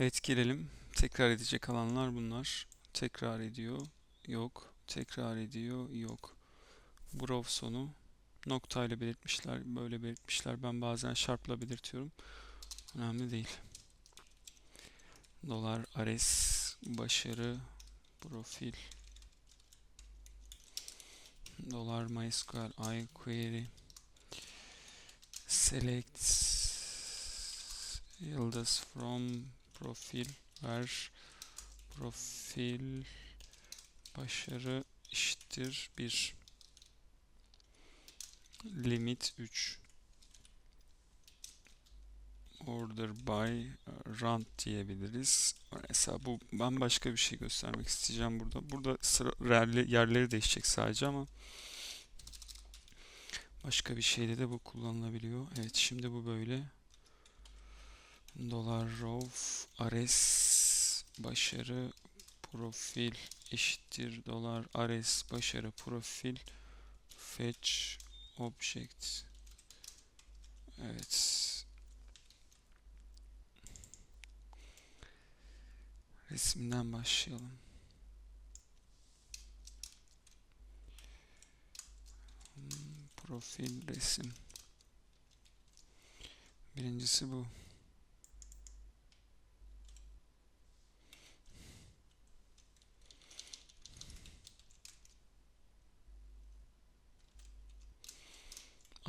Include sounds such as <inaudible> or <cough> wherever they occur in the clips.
Evet gelelim. Tekrar edecek alanlar bunlar. Tekrar ediyor. Yok. Tekrar ediyor. Yok. Brov sonu. Noktayla belirtmişler. Böyle belirtmişler. Ben bazen sharpla belirtiyorum. Önemli değil. Dolar, Ares, başarı, profil. Dolar, MySQL, iQuery. Select. Yıldız from profil ver profil başarı eşittir 1 limit 3 order by run diyebiliriz. Mesela bu ben başka bir şey göstermek isteyeceğim burada. Burada sıra yerli, yerleri değişecek sadece ama başka bir şeyde de bu kullanılabiliyor. Evet şimdi bu böyle. Dolar row ares başarı profil eşittir. Dolar ares başarı profil fetch object. Evet. Resminden başlayalım. Hmm, profil resim. Birincisi bu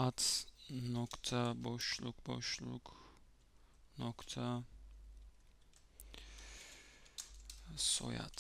at nokta boşluk boşluk nokta. Soyad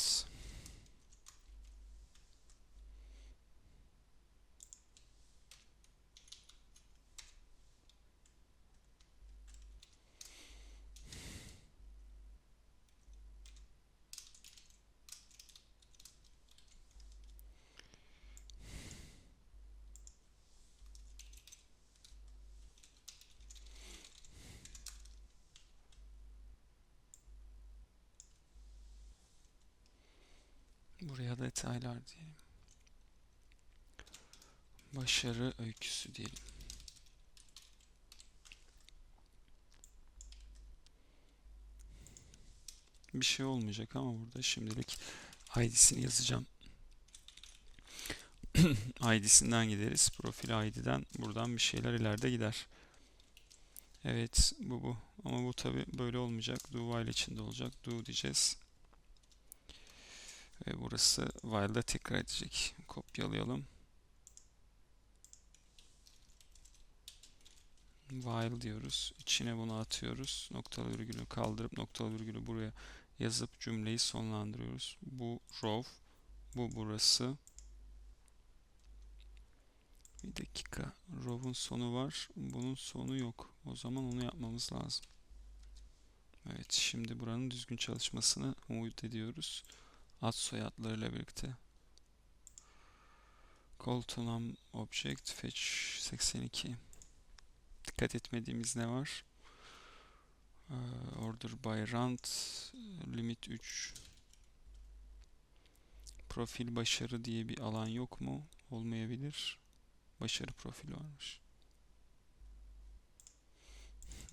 buraya detaylar diyelim. Başarı öyküsü diyelim. Bir şey olmayacak ama burada şimdilik ID'sini yazacağım. <clears throat> ID'sinden gideriz. Profil ID'den buradan bir şeyler ileride gider. Evet bu bu. Ama bu tabi böyle olmayacak. Do while içinde olacak. Do diyeceğiz ve burası while'da tekrar edecek kopyalayalım while diyoruz içine bunu atıyoruz noktalı virgülü kaldırıp noktalı virgülü buraya yazıp cümleyi sonlandırıyoruz bu row bu burası bir dakika. Row'un sonu var. Bunun sonu yok. O zaman onu yapmamız lazım. Evet. Şimdi buranın düzgün çalışmasını umut ediyoruz. Ad soyadlarıyla birlikte. Call to num object fetch 82. Dikkat etmediğimiz ne var? Ee, order by rand limit 3 profil başarı diye bir alan yok mu? Olmayabilir başarı profili varmış.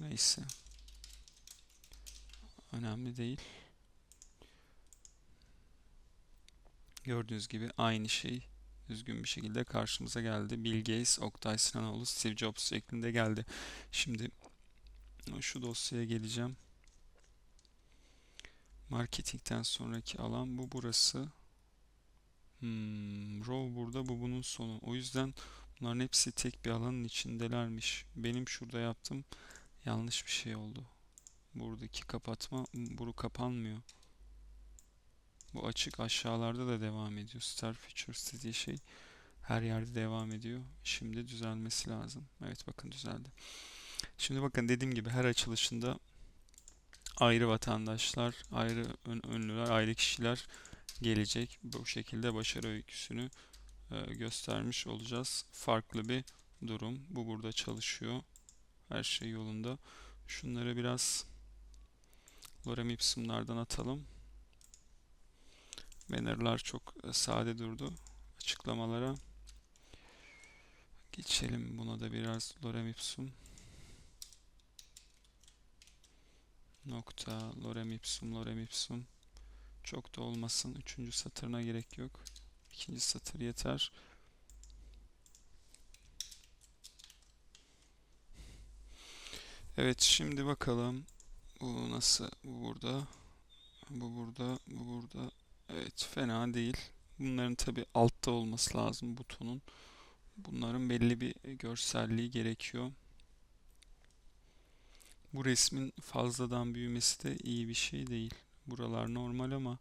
Neyse. Önemli değil. Gördüğünüz gibi aynı şey düzgün bir şekilde karşımıza geldi. Bill Gates, Oktay Sinanoğlu, Steve Jobs şeklinde geldi. Şimdi şu dosyaya geleceğim. Marketingten sonraki alan bu burası. Hmm, row burada bu bunun sonu. O yüzden Bunların hepsi tek bir alanın içindelermiş. Benim şurada yaptığım yanlış bir şey oldu. Buradaki kapatma, buru kapanmıyor. Bu açık aşağılarda da devam ediyor. Star Features dediği şey her yerde devam ediyor. Şimdi düzelmesi lazım. Evet bakın düzeldi. Şimdi bakın dediğim gibi her açılışında ayrı vatandaşlar, ayrı ön ünlüler, ayrı kişiler gelecek. Bu şekilde başarı öyküsünü e, göstermiş olacağız. Farklı bir durum. Bu burada çalışıyor. Her şey yolunda. Şunları biraz lorem ipsumlardan atalım. Banner'lar çok e, sade durdu. Açıklamalara geçelim. Buna da biraz lorem ipsum. nokta lorem ipsum lorem ipsum çok da olmasın. Üçüncü satırına gerek yok. İkinci satır yeter. Evet şimdi bakalım bu nasıl bu burada bu burada bu burada evet fena değil. Bunların tabi altta olması lazım butonun. Bunların belli bir görselliği gerekiyor. Bu resmin fazladan büyümesi de iyi bir şey değil. Buralar normal ama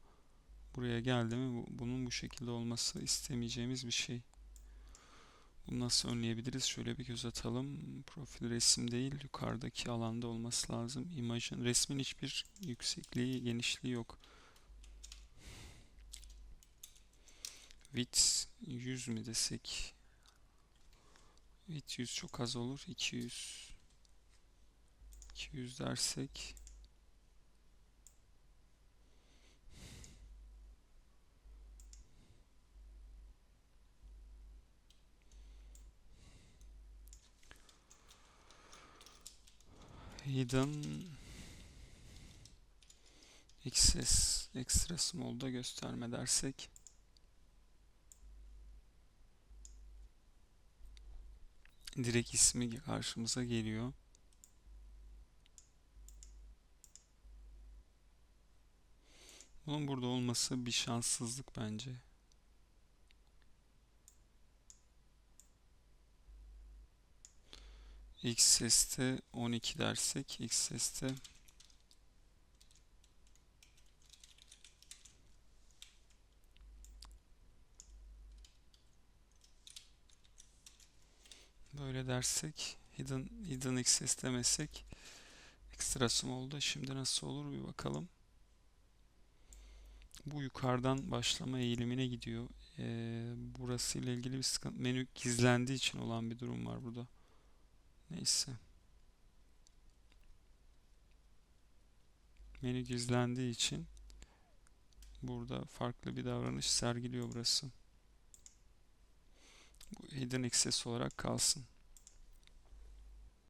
buraya geldi mi bu- bunun bu şekilde olması istemeyeceğimiz bir şey. Bunu nasıl önleyebiliriz? Şöyle bir göz atalım. Profil resim değil, yukarıdaki alanda olması lazım. Imajın, resmin hiçbir yüksekliği, genişliği yok. Width 100 mi desek? Width 100 çok az olur. 200 200 dersek Hidden Access Extra Small'da gösterme dersek direkt ismi karşımıza geliyor. Bunun burada olması bir şanssızlık bence. X seste 12 dersek X seste böyle dersek hidden, hidden access demesek extra small'da şimdi nasıl olur bir bakalım. Bu yukarıdan başlama eğilimine gidiyor. Ee, burası ile ilgili bir sıkıntı. Menü gizlendiği için olan bir durum var burada. Neyse. Menü gizlendiği için burada farklı bir davranış sergiliyor burası. Bu hidden access olarak kalsın.